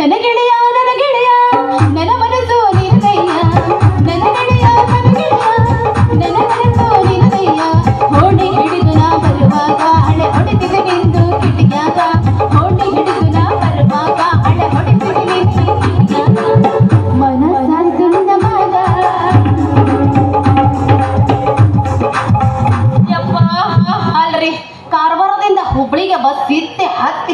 ನನಗೆ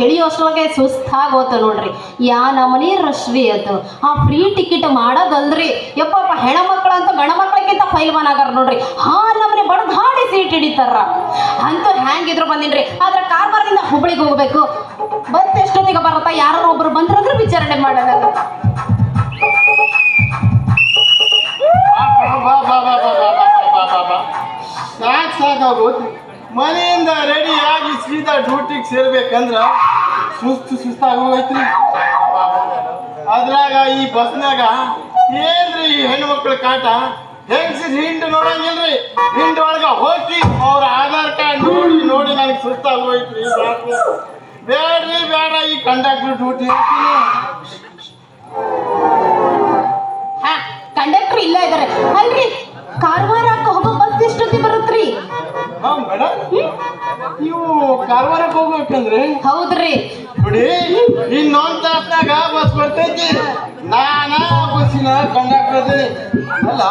ಎಳಿಯೋ ಅಷ್ಟೊಳಗೆ ಸುಸ್ತಾಗೋತು ನೋಡ್ರಿ ಯಾ ನಮನಿ ರಶ್ ಅದು ಆ ಫ್ರೀ ಟಿಕೆಟ್ ಮಾಡೋದಲ್ರಿ ಯಪ್ಪ ಹೆಣ ಮಕ್ಕಳಂತೂ ಗಣ ಮಕ್ಕಳಿಗಿಂತ ಫೈಲ್ವಾನ್ ಆಗಾರ ನೋಡ್ರಿ ಹಾ ನಮನೆ ಬಡದ್ ಹಾಡಿ ಸೀಟ್ ಹಿಡಿತಾರ ಅಂತೂ ಹ್ಯಾಂಗಿದ್ರು ಬಂದಿನ್ರಿ ಆದ್ರೆ ಕಾರ್ಬಾರದಿಂದ ಹುಬ್ಳಿಗೆ ಹೋಗ್ಬೇಕು ಬಂತ ಎಷ್ಟೊತ್ತಿಗೆ ಬರತ್ತ ಯಾರೋ ಒಬ್ರು ಬಂದ್ರಂದ್ರೆ ವಿಚಾರಣೆ ಮಾಡೋದಲ್ಲ ಯಾಕೆ ಮನೆಯಿಂದ ರೆಡಿ ಆಗಿ ಸೀದಾ ಡ್ಯೂಟಿಗೆ ಸೇರ್ಬೇಕಂದ್ರ ಸುಸ್ತು ಸುಸ್ತಾಗೋಗೈತ್ರಿ. ಅದ್ರಾಗ ಈ ಬಸ್ನಾಗ ಏನ್ರಿ ಈ ಹೆಣ್ಮಕ್ಳ ಕಾಟ? ಹೆಂಗ್ಸಿ ಹಿಂಡು ನೋಡಂಗಿಲ್ರಿ? ಹಿಂಡ್ ಒಳಗ ಹೋಗಿ ಅವ್ರ ಆಧಾರ್ ಕಾರ್ಡ್ ನೋಡಿ ನೋಡಿ ನನಗೆ ಸುಸ್ತಾಗೋಯ್ತ್ರಿ ಬೇಡ್ರಿ, ಬೇಡ, ಈ ಕಂಡಕ್ಟರ್ ಡ್ಯೂಟಿ ಕಂಡಕ್ಟರ್ ಇಲ್ಲ ಇದಾರೆ. ಅಲ್ರಿ ಕಾರವಾರಕ್ಕೆ ಹೋಗೋ ಬಸ್ ಎಷ್ಟೊತ್ತಿ ಬರುತ್ತ್ರಿ ಮೇಡಮ್ ನೀವು ಕಾರವಾರಕ್ಕೆ ಹೋಗ್ಬೇಕಂದ್ರೆ ಹೌದ್ರಿ. ಬಿಡಿ. ಇನ್ನೊಂದ್ ತಾಸ್ನಾಗ ಬಸ್ ಬರ್ತೈತಿ ನಾನು ಬಸ್ಸಿನ ಕಂಡಕ್ಟರ್ ಅದೀನಿ ಅಲ್ಲ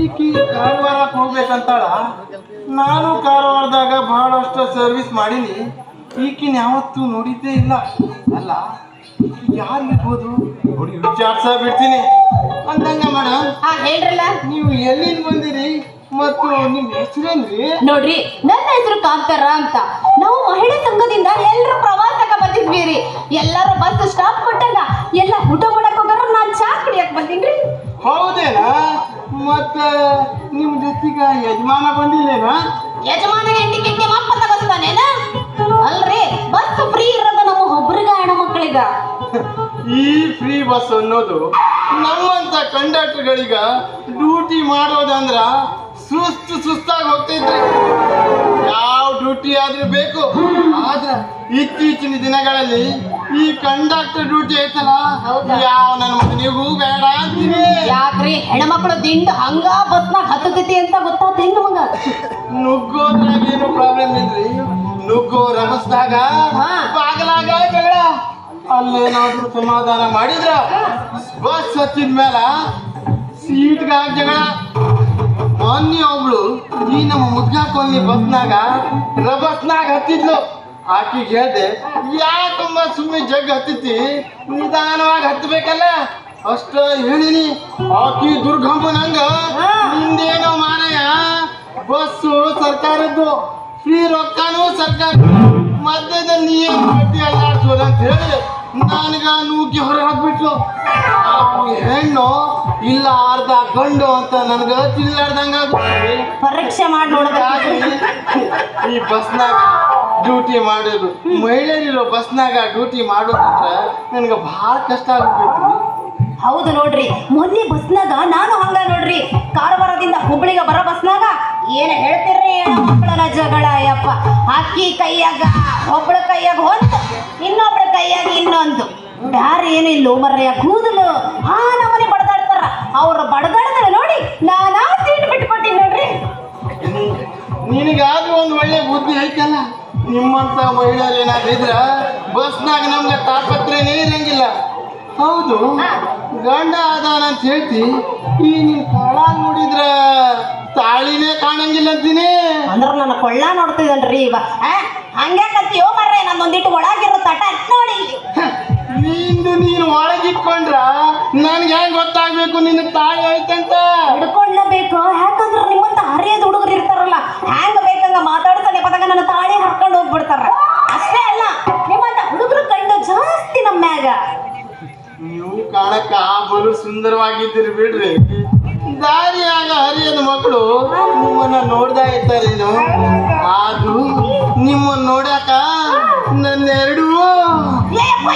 ಈಕಿ ಕಾರವಾರಕ್ಕೆ ಹೋಗ್ಬೇಕಂತಾಳ? ನಾನು ಕಾರವಾರದಾಗ ಬಹಳಷ್ಟು ಸರ್ವಿಸ್ ಮಾಡೀನಿ. ಈಕಿನ ಯಾವತ್ತೂ ನೋಡಿದ್ದೇ ಇಲ್ಲ. ಅಲ್ಲ ಯಾರು ಇರ್ಬೋದು? ವಿಚಾರ್ಸ ಬಿಡ್ತೀನಿ. ಅಂದಂಗ ಮೇಡಮ್ ಹೇಳ್ರಲ್ಲ. ನೀವು ಎಲ್ಲಿಂದ ಬಂದಿರಿ? ಮತ್ತು ನಿಮ್ಮ ಹೆಸರೇನ್ರಿ ನೋಡ್ರಿ ನನ್ನ ಹೆಸರು ಕಾಂತಾರ ಅಂತ. ನಾವು ಮಹಿಳೆ ಸಂಘದಿಂದ ಎಲ್ಲರೂ ಪ್ರವಾಸಕ್ಕೆ ಬಂದಿದ್ವಿ ರೀ ಎಲ್ಲರೂ ಬಸ್ ಸ್ಟಾಪ್ ಕೊಟ್ಟಾಗ ಎಲ್ಲ ಊಟ ಮಾಡಕ್ ಹೋಗಾರ ನಾನ್ ಚಾ ಕುಡಿಯಕ್ ಬಂದಿನ್ರಿ. ಹೌದೇನಾ? ಮತ್ತ ನಿಮ್ ಜೊತೆಗ ಯಜಮಾನ ಬಂದಿಲ್ಲೇನ? ಯಜಮಾನ ಹೆಂಡಿ ಕಿಟ್ಟಿ ಮಪ್ಪ ತಗಸ್ತಾನೇನ? ಅಲ್ರಿ ಬಸ್ ಫ್ರೀ ಇರೋದ ನಮ್ಮ ಒಬ್ರಿಗ ಮಕ್ಕಳಿಗ ಈ ಫ್ರೀ ಬಸ್ ಅನ್ನೋದು ನಮ್ಮಂತ ಕಂಡಕ್ಟರ್ಗಳಿಗ ಡ್ಯೂಟಿ ಮಾಡೋದಂದ್ರ ಸುಸ್ತು ಸುಸ್ತಾಗಿ ಹೋಗ್ತಿದ್ರಿ. ಯಾವ ಡ್ಯೂಟಿ ಆದ್ರೂ ಬೇಕು. ಆದ್ರೆ ಇತ್ತೀಚಿನ ದಿನಗಳಲ್ಲಿ ಈ ಕಂಡಕ್ಟರ್ ಡ್ಯೂಟಿ ಐತಲ್ಲ ಹೌದಾ? ಯಾವ ನನ್ನ ಮಗನಿಗೂ ಬೇಡ ಅಂತೀನಿ ಯಾಕ್ರಿ? ಹೆಣ್ಮಕ್ಳು ದಿಂಡು ಹಂಗ ಬಸ್ನಾಗ ಹತ್ತತೈತಿ ಅಂತ ಗೊತ್ತಾತೇನ್ ಮಂಗ? ನುಗ್ಗೋದ್ರಾಗ ಏನು ಪ್ರಾಬ್ಲಮ್ ಇಲ್ರಿ? ನುಗ್ಗೋ ರಮಸ್ದಾಗ. ಬಾಗಲಾಗ ಜಗಳ ಅಲ್ಲೇನಾದ್ರೂ ಸಮಾಧಾನ ಮಾಡಿದ್ರ? ಬಸ್ ಹಚ್ಚಿದ ಮೇಲ ಸೀಟ್ಗಾಗ ಜಗಳ. ಈ ನಮ್ಮ ಮುದ್ಗ ಕೊಲ್ಲಿ ಬಸ್ನಾಗ ರಬಸ್ನಾಗ ಹತ್ತಿದ್ಲು. ಆಕಿಗೆ ಹೇಳ್ದೆ ಯಾಕಮ್ಮ ಸುಮ್ಮನೆ ಜಗ್ ಹತ್ತಿತಿ ನಿಧಾನವಾಗಿ ಹತ್ತಬೇಕಲ್ಲ ಅಷ್ಟ ಹೇಳಿನಿ. ಆಕಿ ದುರ್ಗಮ್ಮನಂಗ ನಿಂದೇನೋ ಮಾರಾಯ ಬಸ್ಸು ಸರ್ಕಾರದ್ದು. ಫ್ರೀ ರೊಕ್ಕನೂ ಸರ್ಕಾರ ಮಧ್ಯದಲ್ಲಿ ಇಲ್ಲ ಅರ್ಧ ಗಂಡು ಅಂತ ನನ್ಗೆ ತಿಳ್ಲಾರ್ದಂಗ ಪರೀಕ್ಷೆ ಮಾಡಿ ನೋಡ್ಬೇಕು ಈ ಬಸ್ನಾಗ ಡ್ಯೂಟಿ ಮಾಡೋದು? ಮಹಿಳೆಯರಿರೋ ಬಸ್ನಾಗ ಡ್ಯೂಟಿ ಮಾಡೋದಂದ್ರೆ ನನ್ಗೆ ಭಾಳ ಕಷ್ಟ ಆಗ್ಬಿಟ್ಟು ಹೌದು ನೋಡ್ರಿ. ಮೊನ್ನೆ ಬಸ್ನಾಗ ನಾನು ಹಂಗ ನೋಡ್ರಿ. ಕಾರವಾರದಿಂದ ಹುಬ್ಳಿಗೆ ಬರೋ ಬಸ್ನಾಗ ಏನ್ ಹೇಳ್ತಿರ್ರಿ ಮಕ್ಕಳ ಜಗಳ ಯಪ್ಪ ಅಕ್ಕಿ ಕೈಯಾಗ ಒಬ್ಳ ಕೈಯಾಗ ಒಂದು ಇನ್ನೊಬ್ಳ ಕೈಯಾಗ ಇನ್ನೊಂದು. ಯಾರೇನು ಏನು ಇಲ್ಲ ಮರ್ರೆಯ ಕೂದಲು. ಆ ನಮ್ಮನೆ ಅವ್ರ ಬಡದಾಡ್ತಾರೆ ನೋಡಿ ನಾನಾ ಸೀಟ್ ಬಿಟ್ಕೊಟ್ಟಿನಿ ನೋಡ್ರಿ. ನಿನಗಾದ್ರೂ ಒಂದು ಒಳ್ಳೆ ಬುದ್ಧಿ ಐತಲ್ಲ? ನಿಮ್ಮಂತ ಮಹಿಳೆಯರು ಏನಾದ್ರು ಇದ್ರ ಬಸ್ನಾಗ ನಮ್ಗೆ ತಾಪತ್ರೇನೇ ಇರಂಗಿಲ್ಲ ಹೌದು ಗಂಡ ಆದಾನ ಅಂತ ಹೇಳ್ತಿ ಈ ನಿನ್ ಕಾಳ ನೋಡಿದ್ರ ತಾಳಿನೇ ಕಾಣಂಗಿಲ್ಲ ಅಂತೀನಿ. ಅಂದ್ರೆ ನನ್ನ ಕೊಳ್ಳ ನೋಡ್ತಿದಲ್ರಿ ಇವ. ಹಂಗೆ ಕತ್ತಿಯೋ ಮರ್ರೆ ನನ್ನೊಂದಿಟ್ಟು ಒಳಗಿರೋ ತಟ ನೋಡಿ. ನಿಂದು ನೀನು ಒಳಗಿಟ್ಕೊಂಡ್ರ ನನ್ಗೆ ಹೆಂಗ್ ಗೊತ್ತಾಗ್ಬೇಕು ನಿನ್ನ ತಾಯಿ ಐತಂತ ಹಿಡ್ಕೊಳ್ಳಬೇಕು ಯಾಕಂದ್ರೆ ನಿಮ್ಮಂತ ಹರಿಯದ ಹುಡುಗರು ಇರ್ತಾರಲ್ಲ ಹ್ಯಾಂಗ ಬೇಕಂಗ ಮಾತಾಡ್ತಾನೆ ಪದಾಗ ನನ್ನ ತಾಳಿ ಹರ್ಕೊಂಡು ಹೋಗ್ಬಿಡ್ತಾರ. ಅಷ್ಟೇ ಅಲ್ಲ ನಿಮ್ಮಂತ ಹುಡುಗರು ಕಂಡು ಜಾಸ್ತಿ ನಮ್ಮ ಮ್ಯಾಗ ನೀವು ಕಾಣಕ್ಕ ಬಲು ಸುಂದರವಾಗಿದ್ದೀರಿ ಬಿಡ್ರಿ. ದಾರಿಯಾಗ ಹರಿಯದ ಮಕ್ಕಳು ನಿಮ್ಮನ್ನ ನೋಡ್ದಾ ಇರ್ತಾರೆ ಆದ್ರೂ ನಿಮ್ಮನ್ನ ನೋಡ್ಯಾಕ ನನ್ನೆರಡು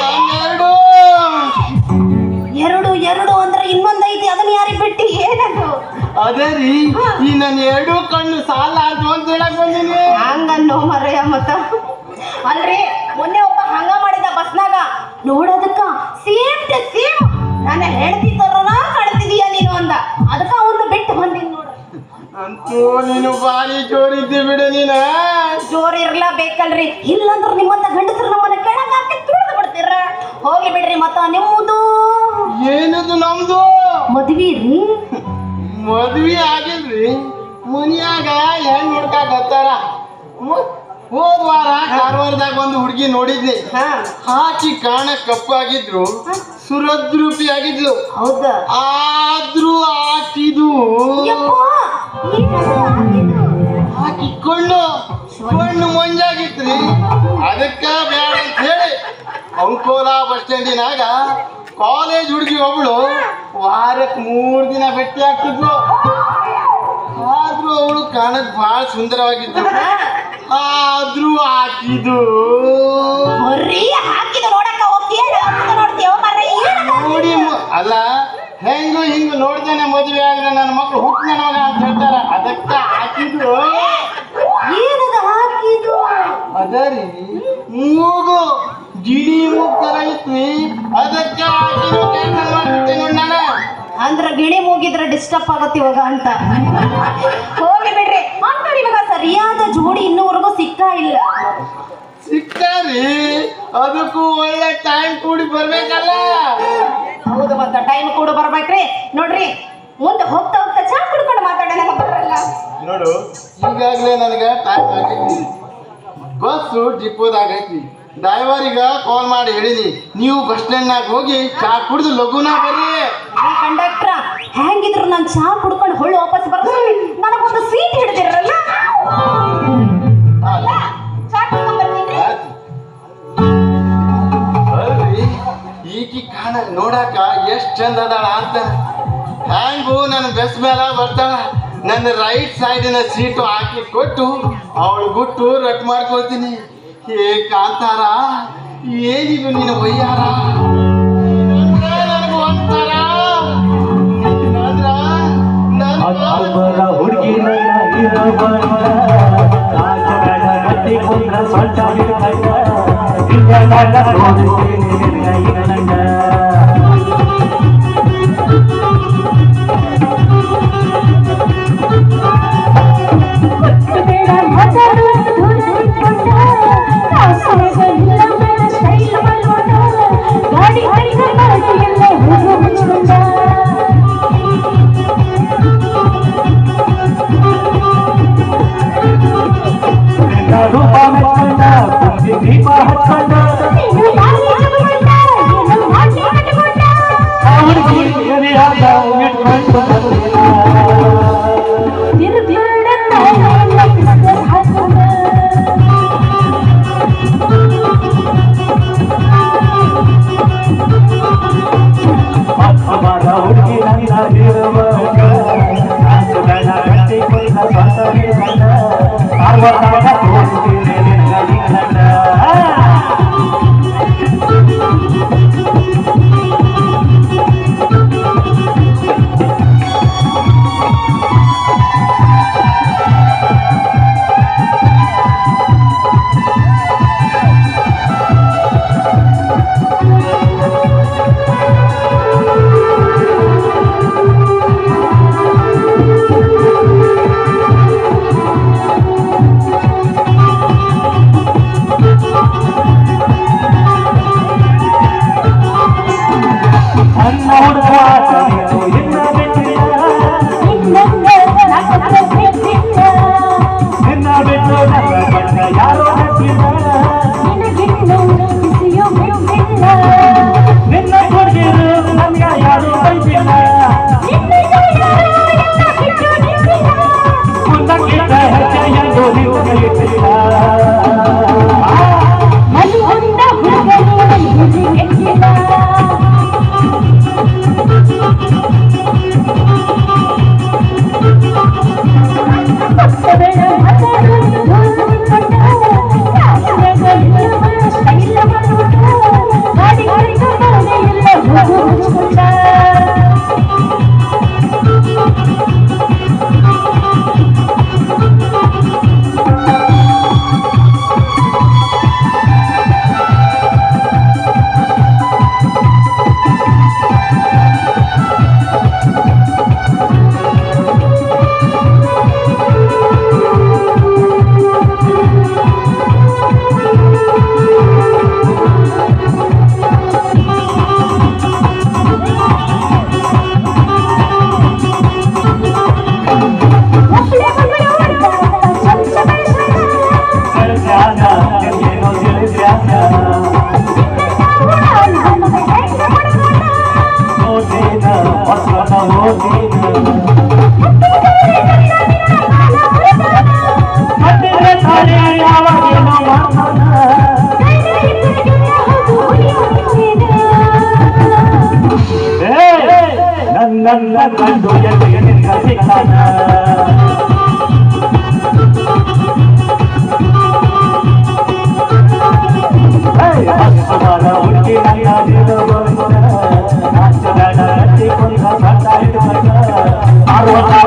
ಎರಡು ಅದೇ ರೀ ಈ ನನ್ನ ಎರಡು ಕಣ್ಣು ಸಾಲ ಅದು ಅಂತ ಹೇಳಕ್ ಬಂದೀನಿ. ಹಂಗನ್ನು ಮರೆಯ ಮತ್ತ. ಅಲ್ರಿ ಮೊನ್ನೆ ಒಬ್ಬ ಹಂಗ ಮಾಡಿದ ಬಸ್ನಾಗ. ನೋಡೋದಕ್ಕ ಸೇಮ್ ಟು ಸೇಮ್ ನನ್ನ ಹೆಂಡತಿ ತರನ ಕಾಣ್ತಿದೀಯ ನೀನು ಅಂದ. ಅದಕ್ಕ ಅವನು ಬಿಟ್ಟು ಬಂದೀನಿ ನೋಡು. ಅಂತೂ ನೀನು ಬಾರಿ ಜೋರಿದ್ದಿ ಬಿಡು ನೀನ. ಜೋರ್ ಇರ್ಲಬೇಕಲ್ರಿ. ಇಲ್ಲಂದ್ರ ನಿಮ್ಮಂತ ಗಂಡಸರು ನಮ್ಮನ್ನ ಕೆಳಗ ಹಾಕಿ ತುಳಿದು ಬಿಡ್ತೀರ? ಹೋಗ್ಲಿ ಬಿಡ್ರಿ ಮತ್ತ ನಿಮ್ಮದು. ಏನದು ನಮ್ದು? ಮದ್ವಿ ರೀ? ಮದ್ವಿ ಆಗಿಲ್ರಿ ಮುನಿಯಾಗ ಹೆಣ್ ನೋಡ್ಕಾಕ ಗೊತ್ತಾರ ಹೋದ ವಾರ ಕಾರವಾರದಾಗ ಒಂದು ಹುಡುಗಿ ನೋಡಿದ್ನಿ. ಹಾ. ಹಾಕಿ ಕಾಣ ಕಪ್ಪಾಗಿದ್ರು ಸುರದ್ರೂಪಿ ಆಗಿದ್ಲು. ಹೌದಾ? ಆದ್ರೂ ಆಕಿದು ಯಪ್ಪ ಕಣ್ಣು ಕೊಂಡು ಮಂಜಾಗಿತ್ರಿ. ಅದಕ್ಕ ಬೇಡ ಅಂತ ಹೇಳಿ ಅಂಕೋಲಾ ಬಸ್ ಸ್ಟ್ಯಾಂಡಿನಾಗ ಕಾಲೇಜ್ ಹುಡುಗಿ ಒಬ್ಳು ವಾರಕ್ಕೆ ಮೂರು ದಿನ ಭೇಟಿ ಆಗ್ತಿದ್ಲು. ಆದ್ರೂ ಅವಳು ಕಾಣಕ್ ಬಹಳ ಸುಂದರವಾಗಿದ್ದು ಆದ್ರೂ ಹಾಕಿದ ನೋಡಿ ಅಲ್ಲ ಹೆಂಗು ಹಿಂಗು ನೋಡ್ದೇನೆ ಮದುವೆ ಆದ್ರೆ ನನ್ನ ಮಕ್ಳು ಹುಟ್ಟಿನ ಮಗ ಅಂತ ಹೇಳ್ತಾರ. ಅದಕ್ಕ ಹಾಕಿದ್ರು ಅದರಿ ಮೂಗು. ಗಿಣಿ ಗಿಳಿ ಇತ್ರಿ ಅದಕ್ಕ ನಾನು ಅಂದ್ರ ಗಿಣಿ ಮೂಗಿದ್ರೆ ಡಿಸ್ಟರ್ಬ್ ಆಗತ್ತೆ ಇವಾಗ ಅಂತ. ಹೋಗಿ ಬಿಡ್ರಿ. ಅಂತ ಇವಾಗ ಸರಿಯಾದ ಜೋಡಿ ಇನ್ನೂವರೆಗೂ ಸಿಕ್ಕಾ ಇಲ್ಲ. ಸಿಕ್ಕಾರಿ ಅದಕ್ಕೂ ಒಳ್ಳೆ ಟೈಮ್ ಕೂಡಿ ಬರ್ಬೇಕಲ್ಲ. ಹೌದು ಮತ್ತ ಟೈಮ್ ಕೂಡ ಬರ್ಬೇಕ್ರಿ. ನೋಡ್ರಿ ಮುಂದೆ ಹೋಗ್ತಾ ಹೋಗ್ತಾ ಚಾ ಕುಡ್ಕೊಂಡು ಮಾತಾಡೋಣ ಬರಲ್ಲ. ನೋಡು ಈಗಾಗಲೇ ನನಗೆ ಟೈಮ್ ಆಗೈತಿ ಬಸ್ಸು ಡಿಪೋದಾಗ ಐತಿ ಡ್ರೈವರಿಗೆ ಕಾಲ್ ಮಾಡಿ ಹೇಳಿನಿ ನೀವು ಬಸ್ ಸ್ಟ್ಯಾಂಡ್ನಾಗ ಹೋಗಿ ಚಾ ಕುಡಿದು ಲಘುನ ಬರ್ರಿ ಕಂಡಕ್ಟ್ರ ಹೆಂಗಿದ್ರು ನಾನು ಚಾ ಕುಡ್ಕೊಂಡು ಹೊಳ್ಳಿ ವಾಪಸ್ ಬರ್ತೀನಿ. ನನಗೊಂದು ಸೀಟ್ ಹಿಡಿದಿರಲ್ಲ? ಈಕಿ ಕಾಣ ನೋಡಾಕ ಎಷ್ಟ್ ಚಂದ ಅದಾಳ ಅಂತ. ಹ್ಯಾಂಗು ನನ್ನ ಬೆಸ್ ಮೇಲೆ ಬರ್ತಾಳ. ನನ್ನ ರೈಟ್ ಸೈಡಿನ ಸೀಟು ಹಾಕಿ ಕೊಟ್ಟು ಅವಳು ಗುಟ್ಟು ರಟ್ ಮಾಡ್ಕೊಳ್ತೀನಿ. ಏ ಕಾಂತಾರ ಏನಿದು ನಿನ್ನ ವಯ್ಯಾರ? ಹುಡುಗಿ ನನ್ನ আমার நல்ல கண்டுயர் வேணில் கசித்தன ஆர்வம்